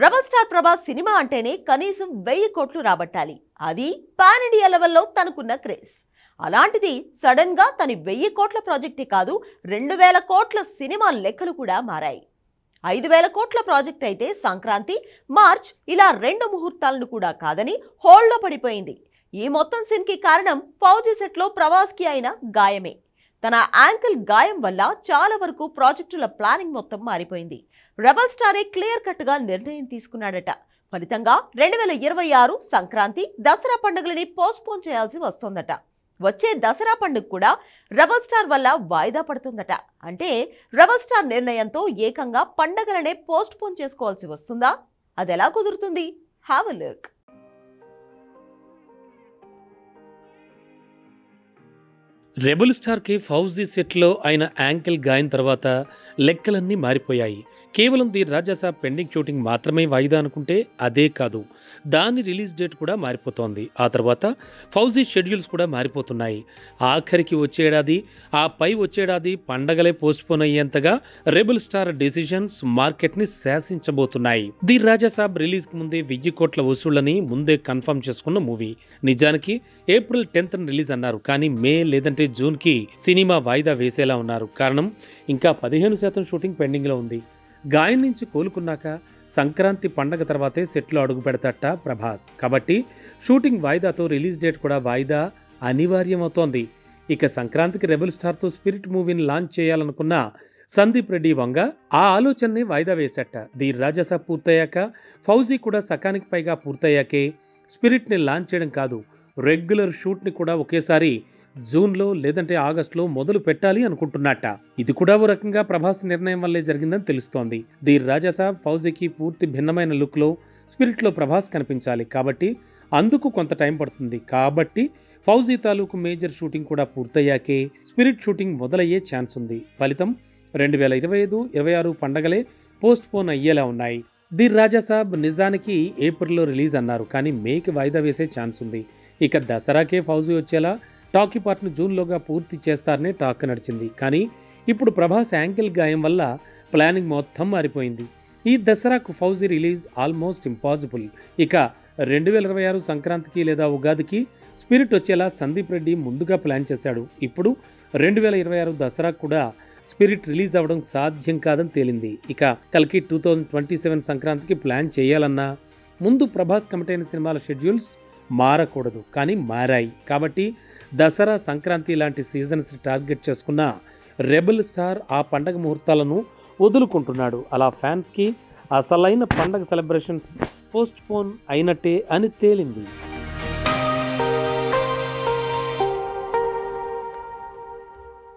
Rebel star Prabhas cinema అంటేనే కనీసం వెయ్యి కోట్లు రాబట్టాలి. అది పాన్ ఇండియా లెవెల్లో తనకున్న క్రేజ్. అలాంటిది సడన్గా తన వెయ్యి కోట్ల ప్రాజెక్టే కాదు రెండు వేల కోట్ల సినిమా లెక్కలు కూడా మారాయి. ఐదు వేల కోట్ల ప్రాజెక్ట్ అయితే సంక్రాంతి మార్చ్ ఇలా రెండు ముహూర్తాలను కూడా కాదని హోల్డ్లో పడిపోయింది. ఈ మొత్తం సిన్కి కారణం ఫౌజీ సెట్లో ప్రభాస్కి అయిన గాయమే. తన యాంకిల్ గాయం వల్ల చాలా వరకు ప్రాజెక్టుల ప్లానింగ్ మొత్తం మారిపోయింది. రెబల్ స్టారే క్లియర్ కట్గా నిర్ణయం తీసుకున్నాడట. ఫలితంగా రెండు వేల ఇరవై ఆరు సంక్రాంతి దసరా పండుగలని పోస్ట్పోన్ చేయాల్సి వస్తోందట. వచ్చే దసరా పండుగ కూడా రెబల్ స్టార్ వల్ల వాయిదా పడుతుందట. అంటే రెబల్ స్టార్ నిర్ణయంతో ఏకంగా పండగలనే పోస్ట్పోన్ చేసుకోవాల్సి వస్తుందా? అది ఎలా కుదురుతుంది? Have a look. రెబుల్ స్టార్కి ఫౌజీ సెట్లో అయిన యాంకిల్ గాయం తర్వాత లెక్కలన్నీ మారిపోయాయి. కేవలం ది రాజాసాబ్ పెండింగ్ షూటింగ్ మాత్రమే వాయిదా అనుకుంటే అదే కాదు. దాని రిలీజ్ డేట్ కూడా మారిపోతోంది. ఆ తర్వాత ఫౌజీ షెడ్యూల్స్ కూడా మారిపోతున్నాయి. ఆఖరికి వచ్చేడాది ఆ పై వచ్చేడాది పండగలే పోస్ట్పోన్ అయ్యేంతగా రెబుల్ స్టార్ డెసిషన్స్ మార్కెట్ని శాసించబోతున్నాయి. ది రాజాసాబ్ రిలీజ్కి ముందే వెయ్యి కోట్ల వసూళ్ళని ముందే కన్ఫర్మ్ చేసుకున్న మూవీ. నిజానికి ఏప్రిల్ టెన్త్ రిలీజ్ అన్నారు. కానీ మే లేదంటే జూన్కి సినిమా వాయిదా వేసేలా ఉన్నారు. కారణం ఇంకా పదిహేను శాతం షూటింగ్ పెండింగ్లో ఉంది. గాయం నుంచి కోలుకున్నాక సంక్రాంతి పండగ తర్వాతే సెట్లో అడుగు పెడతట ప్రభాస్. కాబట్టి షూటింగ్ వాయిదాతో రిలీజ్ డేట్ కూడా వాయిదా అనివార్యమవుతోంది. ఇక సంక్రాంతికి రెబల్ స్టార్తో స్పిరిట్ మూవీని లాంచ్ చేయాలనుకున్న సందీప్ రెడ్డి వంగ ఆ ఆలోచనని వాయిదా వేశాట ది రాజస పూర్తయ్యాక ఫౌజీ కూడా సకానికి పైగా పూర్తయ్యాకే స్పిరిట్ని లాంచ్ చేయడం కాదు రెగ్యులర్ షూట్ని కూడా ఒకేసారి జూన్లో లేదంటే ఆగస్టులో మొదలు పెట్టాలి అనుకుంటున్నట్ట. ఇది కూడా ఓ రకంగా ప్రభాస్ నిర్ణయం వల్లే జరిగిందని తెలుస్తోంది. ది రాజాసాబ్ ఫౌజీకి పూర్తి భిన్నమైన లుక్లో స్పిరిట్లో ప్రభాస్ కనిపించాలి కాబట్టి అందుకు కొంత టైం పడుతుంది. కాబట్టి ఫౌజీ తాలూకు మేజర్ షూటింగ్ కూడా పూర్తయ్యాకే స్పిరిట్ షూటింగ్ మొదలయ్యే ఛాన్స్ ఉంది. ఫలితం రెండు వేల ఇరవై ఐదు ఇరవై ఆరు పండగలే పోస్ట్ పోన్ అయ్యేలా ఉన్నాయి. ది రాజాసాబ్ నిజానికి ఏప్రిల్లో రిలీజ్ అన్నారు. కానీ మేకి వాయిదా వేసే ఛాన్స్ ఉంది. ఇక దసరాకే ఫౌజీ వచ్చేలా టాకీ పార్ట్ను జూన్లోగా పూర్తి చేస్తారనే టాక్ నడిచింది. కానీ ఇప్పుడు ప్రభాస్ యాంకిల్ గాయం వల్ల ప్లానింగ్ మొత్తం మారిపోయింది. ఈ దసరాకు ఫౌజీ రిలీజ్ ఆల్మోస్ట్ ఇంపాసిబుల్. ఇక రెండు వేల ఇరవై ఆరు సంక్రాంతికి లేదా ఉగాదికి స్పిరిట్ వచ్చేలా సందీప్ రెడ్డి ముందుగా ప్లాన్ చేశాడు. ఇప్పుడు రెండు వేల ఇరవై ఆరు దసరా కూడా స్పిరిట్ రిలీజ్ అవ్వడం సాధ్యం కాదని తేలింది. ఇక కల్కి టూ థౌజండ్ ట్వంటీ సెవెన్ సంక్రాంతికి ప్లాన్ చేయాలన్నా ముందు ప్రభాస్ కమిటైన సినిమాల షెడ్యూల్స్ మారకూడదు కానీ మారాయి. కాబట్టి దసరా సంక్రాంతి లాంటి సీజన్స్ టార్గెట్ చేసుకున్న రెబల్ స్టార్ ఆ పండగ ముహూర్తాలను వదులుకుంటున్నాడు. అలా ఫ్యాన్స్కి అసలైన పండగ సెలబ్రేషన్స్ పోస్ట్ పోన్ అయినట్టే అని తేలింది.